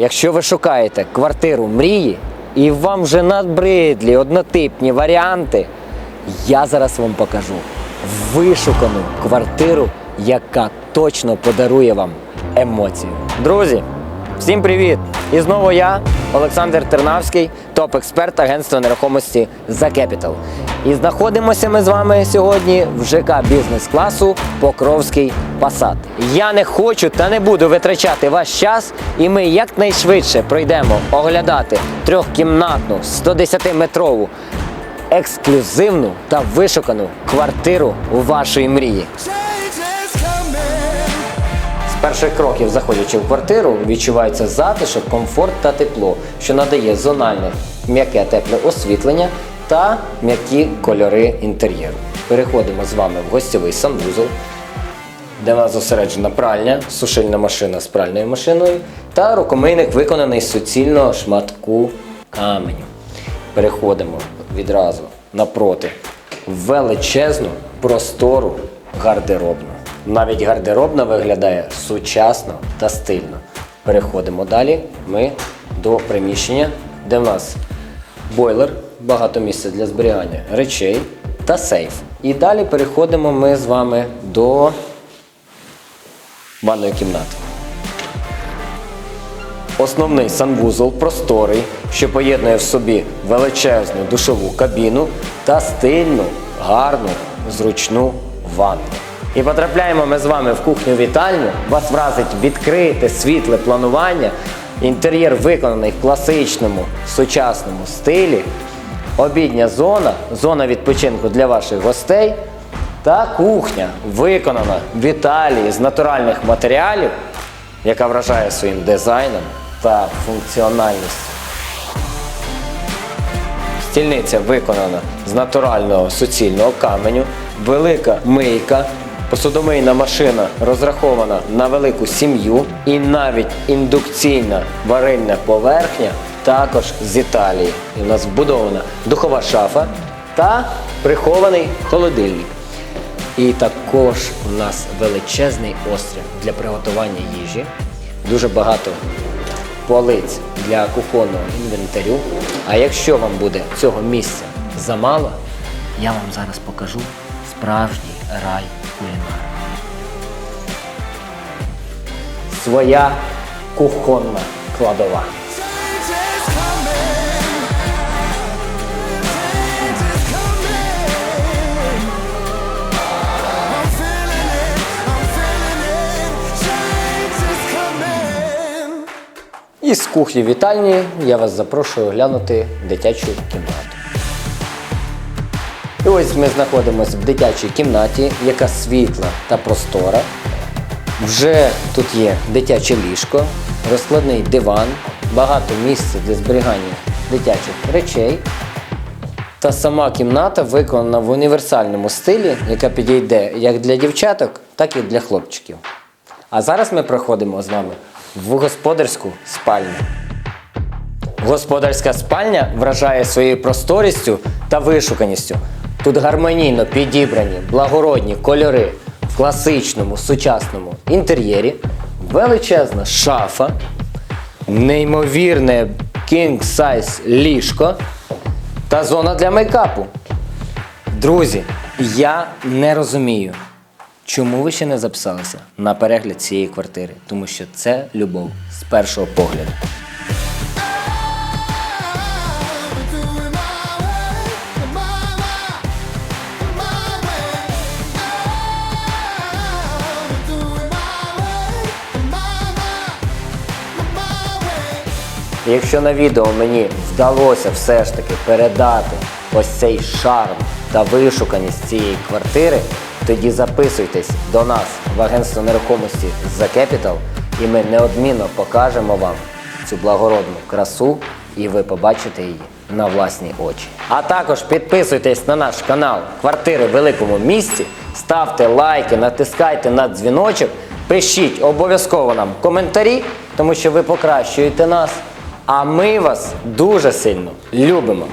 Якщо ви шукаєте квартиру мрії і вам вже надбридлі однотипні варіанти, я зараз вам покажу вишукану квартиру, яка точно подарує вам емоцію. Друзі, всім привіт! І знову я, Олександр Тернавський, топ-експерт агентства нерухомості The Capital. І знаходимося ми з вами сьогодні в ЖК бізнес-класу Покровський Посад. Я не хочу та не буду витрачати ваш час, і ми якнайшвидше пройдемо оглядати трьохкімнатну 110-метрову ексклюзивну та вишукану квартиру вашої мрії. Перших кроків, заходячи в квартиру, відчувається затишок, комфорт та тепло, що надає зональне м'яке тепле освітлення та м'які кольори інтер'єру. Переходимо з вами в гостьовий санвузол, де в нас зосереджена пральня, сушильна машина з пральною машиною та рукомийник, виконаний з суцільного шматку каменю. Переходимо відразу напроти в величезну простору гардеробну. Навіть гардеробна виглядає сучасно та стильно. Переходимо далі. Ми до приміщення, де в нас бойлер, багато місця для зберігання речей та сейф. І далі переходимо ми з вами до ванної кімнати. Основний санвузол просторий, що поєднує в собі величезну душову кабіну та стильну, гарну, зручну ванну. І потрапляємо ми з вами в кухню-вітальню. Вас вразить відкрите світле планування. Інтер'єр виконаний в класичному сучасному стилі. Обідня зона, зона відпочинку для ваших гостей. Та кухня виконана в Італії з натуральних матеріалів, яка вражає своїм дизайном та функціональністю. Стільниця виконана з натурального суцільного каменю, велика мийка, посудомийна машина розрахована на велику сім'ю і навіть індукційна варильна поверхня також з Італії. І в нас вбудована духова шафа та прихований холодильник. І також у нас величезний острів для приготування їжі, дуже багато полиць для кухонного інвентарю. А якщо вам буде цього місця замало, я вам зараз покажу справжній рай кулінара. Своя кухонна кладова. І з кухні вітальні я вас запрошую оглянути дитячу кімнату. І ось ми знаходимося в дитячій кімнаті, яка світла та простора. Вже тут є дитяче ліжко, розкладний диван, багато місця для зберігання дитячих речей. Та сама кімната виконана в універсальному стилі, яка підійде як для дівчаток, так і для хлопчиків. А зараз ми проходимо з вами в господарську спальню. Господарська спальня вражає своєю просторістю та вишуканістю. Тут гармонійно підібрані благородні кольори в класичному сучасному інтер'єрі, величезна шафа, неймовірне king size ліжко та зона для мейкапу. Друзі, я не розумію, чому ви ще не записалися на перегляд цієї квартири, тому що це любов з першого погляду. Якщо на відео мені вдалося все ж таки передати ось цей шарм та вишуканість цієї квартири, тоді записуйтесь до нас в агентство нерухомості The Capital і ми неодмінно покажемо вам цю благородну красу і ви побачите її на власні очі. А також підписуйтесь на наш канал Квартири в великому місті, ставте лайки, натискайте на дзвіночок, пишіть обов'язково нам коментарі, тому що ви покращуєте нас. А ми вас дуже сильно любимо.